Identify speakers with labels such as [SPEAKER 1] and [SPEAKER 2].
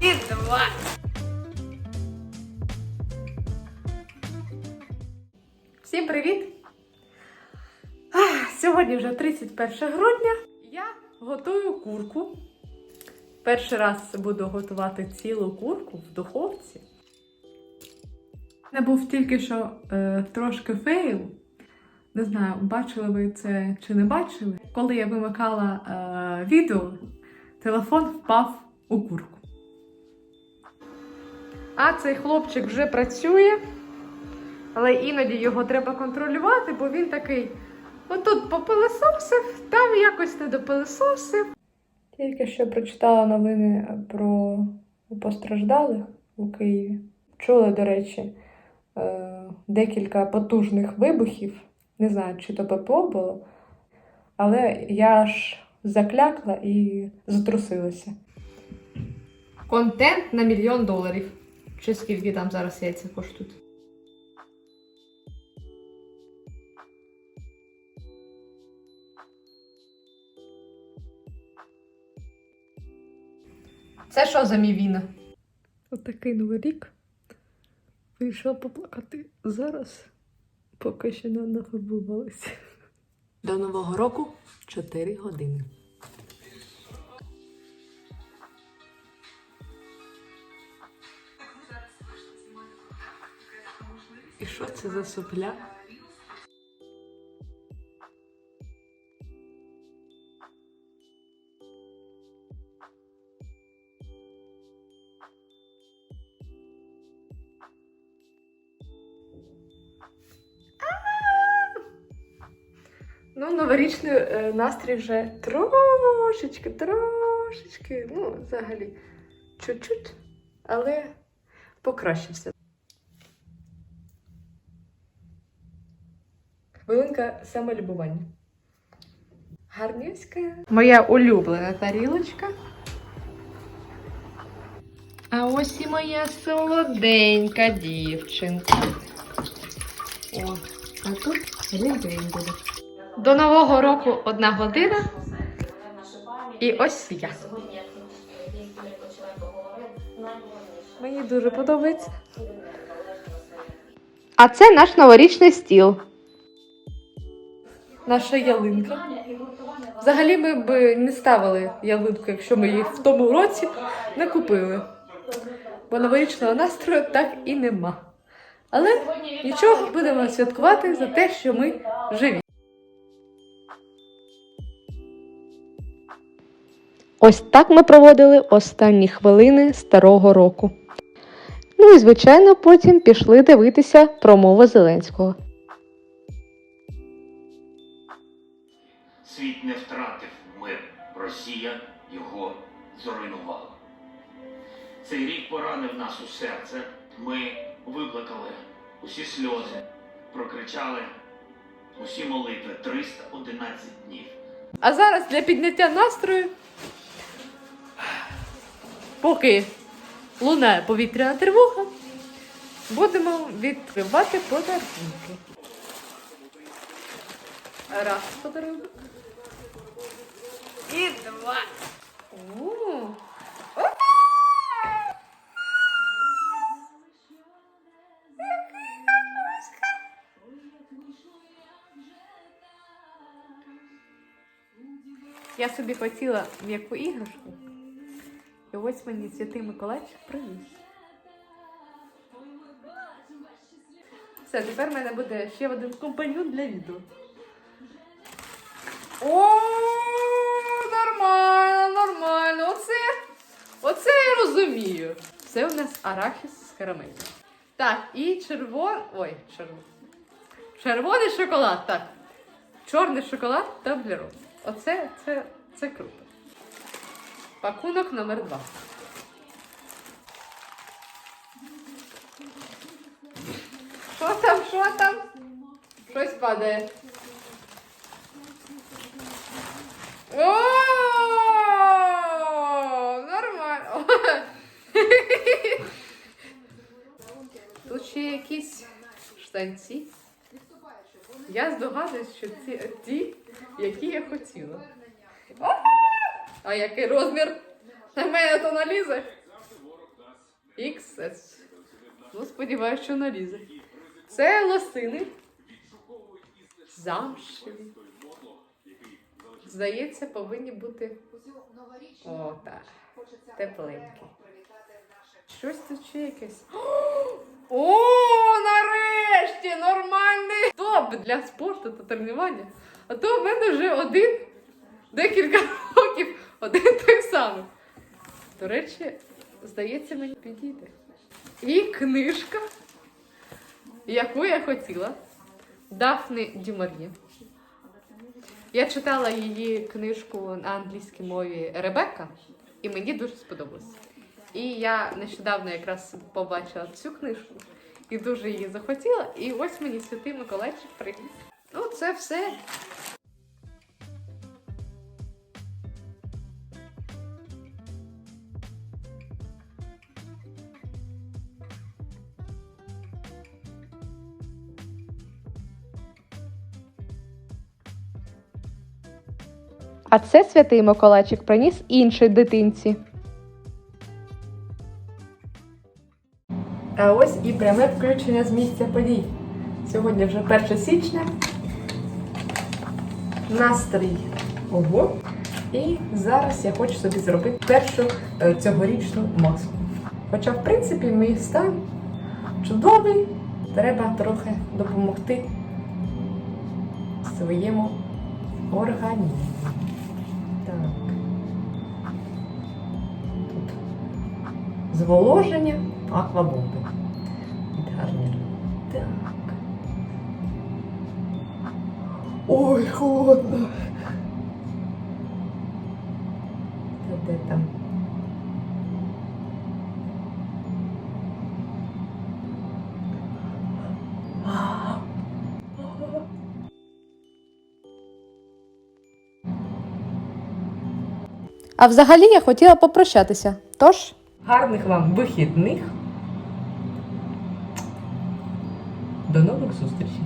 [SPEAKER 1] І два. Всім привіт! Сьогодні вже 31 грудня. Я готую курку. Перший раз буду готувати цілу курку в духовці. Не був тільки що е, трошки фейл. Не знаю, бачили ви це чи не бачили. Коли я вимикала е, відео, телефон впав у курку. А цей хлопчик вже працює, але іноді його треба контролювати, бо він такий. Отут попилисосив, там якось не допилисосив. Тільки що прочитала новини про постраждалих у Києві. Чули, до речі, е, декілька потужних вибухів. Не знаю, чи то ППО було, але я аж заклякла і затрусилася. Контент на мільйон доларів. Чи скільки там зараз яйця коштують? Це що за мівіна? Отакий новий рік. Вийшов поплакати зараз, поки ще не нафарбувалися.
[SPEAKER 2] До Нового року 4 години. І що це за сопля?
[SPEAKER 1] Ну, новорічний е, настрій вже трошечки, трошечки, ну, взагалі, чуть-чуть, але покращився. Хвилинка самолюбування. Гарнівська. Моя улюблена тарілочка. А ось і моя солоденька дівчинка. О, а тут різень буде. До Нового року одна година. І ось я. Мені дуже подобається. А це наш новорічний стіл. Наша ялинка. Взагалі ми б не ставили ялинку, якщо ми її в тому році не купили. Бо новорічного настрою так і нема. Але нічого, будемо святкувати за те, що ми живі.
[SPEAKER 3] Ось так ми проводили останні хвилини старого року. Ну і, звичайно, потім пішли дивитися промову Зеленського.
[SPEAKER 4] Світ не втратив мир. Росія його зруйнувала. Цей рік поранив нас у серце. Ми викликали усі сльози, прокричали усі молитви 311 днів.
[SPEAKER 1] А зараз для підняття настрою, поки лунає повітряна тривога, будемо відкривати подарунки. Раз подарунок. І два. Я собі хотіла м'яку іграшку. І ось мені святий Миколайчик привіз. Все, тепер в мене буде ще один компаньон для відео. О, оце я розумію. Це у нас арахіс з карамелью. Так, і червон. Ой, червоний. Червоний шоколад, так. Чорний шоколад та бліро. Оце це, це круто. Пакунок номер два. Що там, що там? Щось падає. О, нормально. Тут ще якісь штанці. Я здогадуюсь, що ці ті, які я хотіла. А який розмір? На мене то налізе. XS. Ну, сподіваюся, що налізе. Це лосини. Замшеві. Здається, повинні бути. О, так. Тепленькі. Щось тут ще якесь. О, нарешті! Нормальний топ для спорту та тренування. А то в мене вже один декілька років один той самий. До речі, здається, мені підійде. І книжка, яку я хотіла. Дафни Дюмар'є. Я читала її книжку на англійській мові Ребекка, і мені дуже сподобалось. І я нещодавно якраз побачила цю книжку і дуже її захотіла. І ось мені святий Миколайчик приніс. Ну, це все.
[SPEAKER 3] А це святий Миколайчик приніс іншій дитинці.
[SPEAKER 1] А ось і пряме включення з місця подій. Сьогодні вже 1 січня. Настрій. Ого. І зараз я хочу собі зробити першу е, цьогорічну маску. Хоча, в принципі, мій стан чудовий, треба трохи допомогти своєму організму. Так. Тут зволоження аквабомби. Від гарнір. Так. Ой, холодно. Де там?
[SPEAKER 3] А взагалі я хотіла попрощатися. Тож
[SPEAKER 1] Гарних вам вихідних. До нових зустрічей.